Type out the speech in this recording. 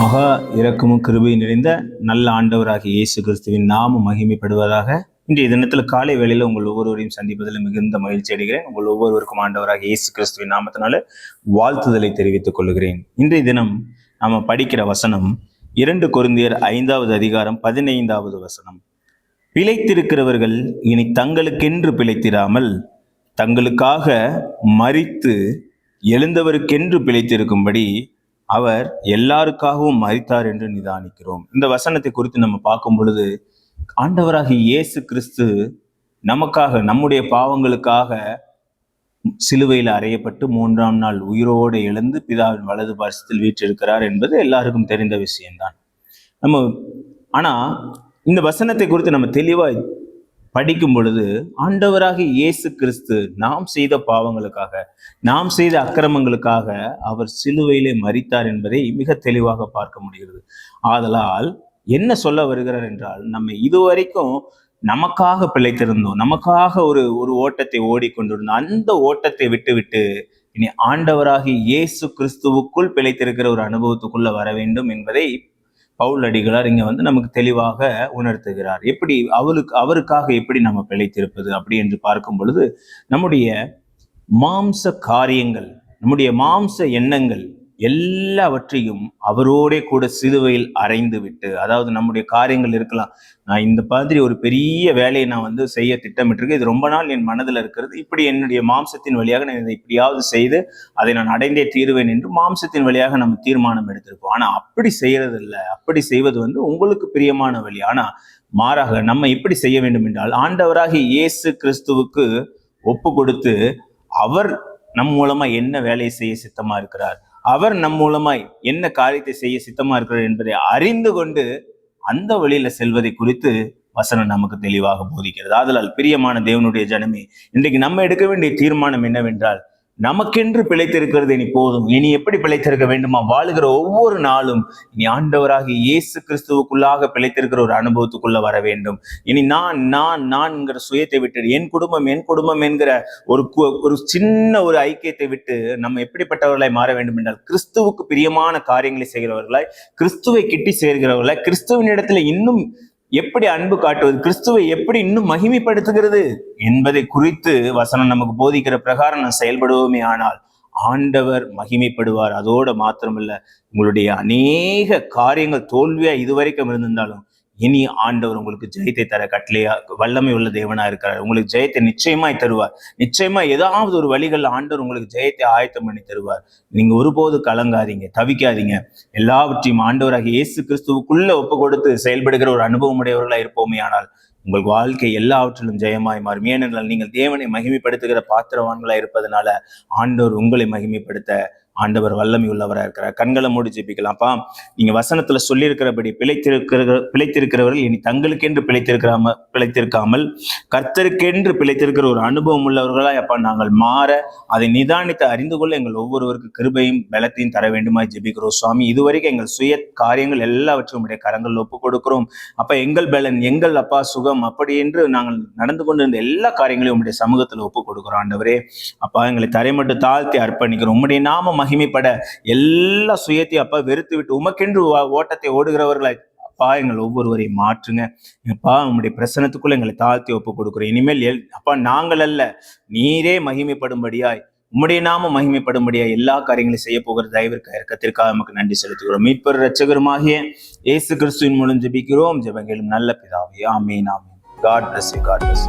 மகா இறக்கமும் கிருபை நிறைந்த நல்ல ஆண்டவராகிய இயேசு கிறிஸ்துவின் நாம மகிமைப்படுவதாக இன்றைய தினத்தில் காலை வேளையில் உங்கள் ஒவ்வொருவரையும் சந்திப்பதில் மிகுந்த மகிழ்ச்சி அடைகிறேன். உங்கள் ஒவ்வொருவருக்கும் ஆண்டவராக இயேசு கிறிஸ்துவின் நாமத்தினால வாழ்த்துதலை தெரிவித்துக் கொள்கிறேன். இன்றைய தினம் நாம் படிக்கிற வசனம் இரண்டு குருந்தியர் ஐந்தாவது அதிகாரம் பதினைந்தாவது வசனம். பிழைத்திருக்கிறவர்கள் இனி தங்களுக்கென்று பிழைத்திராமல் தங்களுக்காக மறித்து எழுந்தவருக்கென்று பிழைத்திருக்கும்படி அவர் எல்லாருக்காகவும் மறித்தார் என்று நிதானிக்கிறோம். இந்த வசனத்தை குறித்து நம்ம பார்க்கும் பொழுது ஆண்டவராகிய இயேசு கிறிஸ்து நமக்காக நம்முடைய பாவங்களுக்காக சிலுவையில் அறையப்பட்டு மூன்றாம் நாள் உயிரோடு எழுந்து பிதாவின் வலது பாரசத்தில் வீற்றிருக்கிறார் என்பது எல்லாருக்கும் தெரிந்த விஷயம்தான். நம்ம ஆனா இந்த வசனத்தை குறித்து நம்ம தெளிவாக படிக்கும் பொழுது ஆண்டவராக இயேசு கிறிஸ்து நாம் செய்த பாவங்களுக்காக நாம் செய்த அக்கிரமங்களுக்காக அவர் சிலுவையிலே மறித்தார் என்பதை மிக தெளிவாக பார்க்க முடிகிறது. ஆதலால் என்ன சொல்ல வருகிறார் என்றால் நம்ம இதுவரைக்கும் நமக்காக பிழைத்திருந்தோம். நமக்காக ஒரு ஒரு ஓட்டத்தை ஓடிக்கொண்டிருந்தோம். அந்த ஓட்டத்தை விட்டுவிட்டு இனி ஆண்டவராகி இயேசு கிறிஸ்துவுக்குள் பிழைத்திருக்கிற ஒரு அனுபவத்துக்குள்ள வர வேண்டும் என்பதை பவுல் அடிகளார் இங்க வந்து நமக்கு தெளிவாக உணர்த்துகிறார். எப்படி அவருக்கு அவருக்காக எப்படி நம்ம பிழைத்திருப்பது அப்படி என்று பார்க்கும் பொழுது நம்முடைய மாம்ச காரியங்கள் நம்முடைய மாம்ச எண்ணங்கள் எல்லாவற்றையும் அவரோடே கூட சிலுவையில் அரைந்து விட்டு அதாவது நம்முடைய காரியங்கள் இருக்கலாம். நான் இந்த மாதிரி ஒரு பெரிய வேலையை நான் வந்து செய்ய திட்டமிட்டிருக்கேன். இது ரொம்ப நாள் என் மனதில் இருக்கிறது. இப்படி என்னுடைய மாம்சத்தின் வழியாக நான் இதை இப்படியாவது செய்து அதை நான் அடைந்தே தீருவேன் என்று மாம்சத்தின் வழியாக நம்ம தீர்மானம் எடுத்திருப்போம். ஆனால் அப்படி செய்யறது இல்லை அப்படி செய்வது வந்து உங்களுக்கு பிரியமான வழி. ஆனால் மாறாக நம்ம எப்படி செய்ய வேண்டும் என்றால் ஆண்டவராகிய இயேசு கிறிஸ்துவுக்கு ஒப்பு கொடுத்து அவர் நம் மூலமா என்ன வேலையை செய்ய சித்தமா இருக்கிறார்? அவர் நம் மூலமாய் என்ன காரியத்தை செய்ய சித்தமா இருக்கிறார் என்பதை அறிந்து கொண்டு அந்த வழியில செல்வதை குறித்து வசனம் நமக்கு தெளிவாக போதிக்கிறது. ஆதலால் பிரியமான தேவனுடைய ஜனமே இன்றைக்கு நம்ம எடுக்க வேண்டிய தீர்மானம் என்னவென்றால் நமக்கென்று பிழைத்திருக்கிறது இனி போதும். இனி எப்படி பிழைத்திருக்க வேண்டுமா? வாழுகிற ஒவ்வொரு நாளும் இனி ஆண்டவராக இயேசு கிறிஸ்துவுக்குள்ளாக பிழைத்திருக்கிற ஒரு அனுபவத்துக்குள்ள வர வேண்டும். இனி நான் நான் நான்ங்கிற சுயத்தை விட்டு என் குடும்பம் என் குடும்பம் என்கிற ஒரு கு- ஒரு சின்ன ஒரு ஐக்கியத்தை விட்டு நம்ம எப்படிப்பட்டவர்களாய் மாற வேண்டும் என்றால் கிறிஸ்துவுக்கு பிரியமான காரியங்களை செய்கிறவர்களாய் கிறிஸ்துவை கிட்டி சேர்கிறவர்களாய் கிறிஸ்துவின் இடத்துல இன்னும் எப்படி அன்பு காட்டுவது? கிறிஸ்துவை எப்படி இன்னும் மகிமைப்படுத்துகிறது? என்பதை குறித்து வசனம் நமக்கு போதிக்கிற பிரகாரம் நான் செயல்படுவோமே ஆனால் ஆண்டவர் மகிமைப்படுவார். அதோட மாத்திரமல்ல உங்களுடைய அநேக காரியங்கள் தோல்வியா இதுவரைக்கும் இருந்திருந்தாலும் இனி ஆண்டவர் உங்களுக்கு ஜெயத்தை தர கட்டளையா வல்லமை உள்ள தேவனா இருக்கிறார். உங்களுக்கு ஜெயத்தை நிச்சயமாய் தருவார். நிச்சயமா ஏதாவது ஒரு வழிகளில் ஆண்டவர் உங்களுக்கு ஜெயத்தை ஆயத்தம் பண்ணி தருவார். நீங்க ஒருபோது கலங்காதீங்க தவிக்காதீங்க. எல்லாவற்றையும் ஆண்டவராக இயேசு கிறிஸ்துவுக்குள்ள ஒப்பு கொடுத்து செயல்படுகிற ஒரு அனுபவம் உடையவர்களா இருப்போமே ஆனால் உங்கள் வாழ்க்கை எல்லாவற்றிலும் ஜெயமாய் மாறும். ஏனென்றால் நீங்கள் தேவனை மகிமைப்படுத்துகிற பாத்திரவான்களா இருப்பதனால ஆண்டவர் உங்களை மகிமைப்படுத்த ஆண்டவர் வல்லமை உள்ளவராக இருக்கிறார். கண்களை மூடி ஜெபிக்கலாம்ப்பா நீங்க வசனத்துல சொல்லியிருக்கிறபடி பிழைத்திருக்கிற பிழைத்திருக்கிறவர்கள் இனி தங்களுக்கென்று பிழைத்திருக்கிறாம பிழைத்திருக்காமல் கர்த்தருக்கென்று பிழைத்திருக்கிற ஒரு அனுபவம் உள்ளவர்களாய் அப்பா நாங்கள் மாற அதை நிதானித்து அறிந்து கொள்ள எங்கள் ஒவ்வொருவருக்கு கிருபையும் பலத்தையும் தர வேண்டுமாய் ஜெபிக்கிறோம். சுவாமி இதுவரைக்கும் எங்கள் சுய காரியங்கள் எல்லாவற்றையும் உடைய கரங்கள் ஒப்பு கொடுக்கிறோம். அப்ப எங்கள் பலன் எங்கள் அப்பா சுகம் அப்படி என்று நாங்கள் நடந்து கொண்டிருந்த எல்லா காரியங்களையும் உங்களுடைய சமூகத்துல ஒப்பு கொடுக்கிறோம் ஆண்டவரே. அப்பா எங்களை தரைமட்டு தாழ்த்தி அர்ப்பணிக்கிறோம். உம்முடைய நாம மகிமைப்பட எல்லா சுயத்தையும் அப்பா வெறுத்து விட்டு உமக்கென்று ஓட்டத்தை ஓடுகிறவர்களாய் அப்பா எங்கள் ஒவ்வொருவரையும் மாற்றுங்க. அப்பா உங்களுடைய பிரசனத்துக்குள்ள எங்களை தாழ்த்தி ஒப்பு கொடுக்குறோம். இனிமேல் எல் அப்பா நாங்கள் அல்ல நீரே மகிமைப்படும்படியாய் உம்முடைய நாம மகிமைப்படும்படியாய் எல்லா காரியங்களையும் செய்ய போகிற தயவிற்காக இறக்கத்திற்காக நமக்கு நன்றி செலுத்துகிறோம். மீட்பர் ரட்சகருமாகிய இயேசு கிறிஸ்துவின் மூலம் ஜெபிக்கிறோம். ஜபங்களும் நல்ல பிதாவே. ஆமீன் ஆமீன். God bless you God bless